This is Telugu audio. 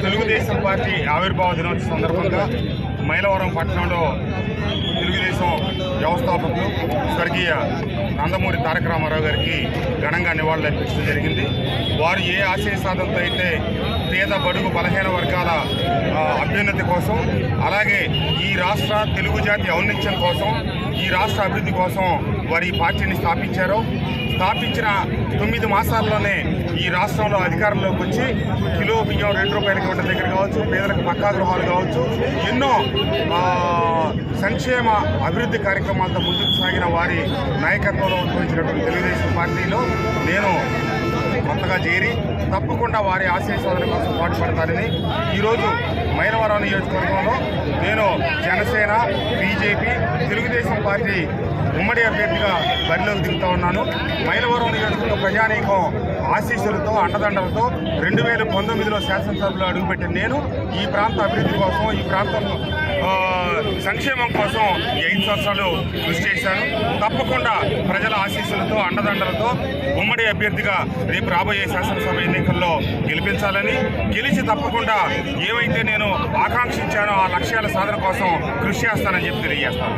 తెలుగుదేశం పార్టీ ఆవిర్భావ దినోత్సవం సందర్భంగా మైలవరం పట్టణంలో తెలుగుదేశం వ్యవస్థాపకులు స్వర్గీయ నందమూరి తారక రామారావు గారికి ఘనంగా నివాళులర్పించడం జరిగింది. వారు ఏ ఆశయ సాధనతో అయితే పేద బడుగు బలహీన వర్గాల అభ్యున్నతి కోసం అలాగే ఈ రాష్ట్ర తెలుగు జాతి ఔన్నత్యం కోసం ఈ రాష్ట్ర అభివృద్ధి కోసం వారి ఈ పార్టీని స్థాపించారు. స్థాపించిన తొమ్మిది మాసాల్లోనే ఈ రాష్ట్రంలో అధికారంలోకి వచ్చి కిలో బియ్యం రెండు రూపాయల ఇవ్వడం దగ్గర కావచ్చు పేదలకు పక్కా గృహాలు కావచ్చు ఎన్నో సంక్షేమ అభివృద్ధి కార్యక్రమాలతో ముందుకు సాగిన వారి నాయకత్వంలో ఉద్భవించినటువంటి తెలుగుదేశం పార్టీలో నేను కొత్తగా చేరి తప్పకుండా వారి ఆశయ సాధన కోసం పాటుపడతానని ఈరోజు మైనవరం నియోజకవర్గంలో నేను జనసేన బీజేపీ తెలుగుదేశం పార్టీ ఉమ్మడి అభ్యర్థిగా బరిలోకి దిగుతా ఉన్నాను. మైలవరం నియోజకవర్గ ప్రజానీకం ఆశీస్సులతో అండదండలతో రెండు వేల పంతొమ్మిదిలో శాసనసభలో అడుగుపెట్టిన నేను ఈ ప్రాంత అభివృద్ధి కోసం ఈ ప్రాంతం సంక్షేమం కోసం ఈ ఐదు సంవత్సరాలు కృషి చేశాను తప్పకుండా ప్రజల ఆశీస్సులతో అండదండలతో ఉమ్మడి అభ్యర్థిగా రేపు రాబోయే శాసనసభ ఎన్నికల్లో గెలిపించాలని గెలిచి తప్పకుండా ఏవైతే నేను ఆకాంక్షించానో ఆ లక్ష్యాల సాధన కోసం కృషి చేస్తానని చెప్పి తెలియజేస్తాను.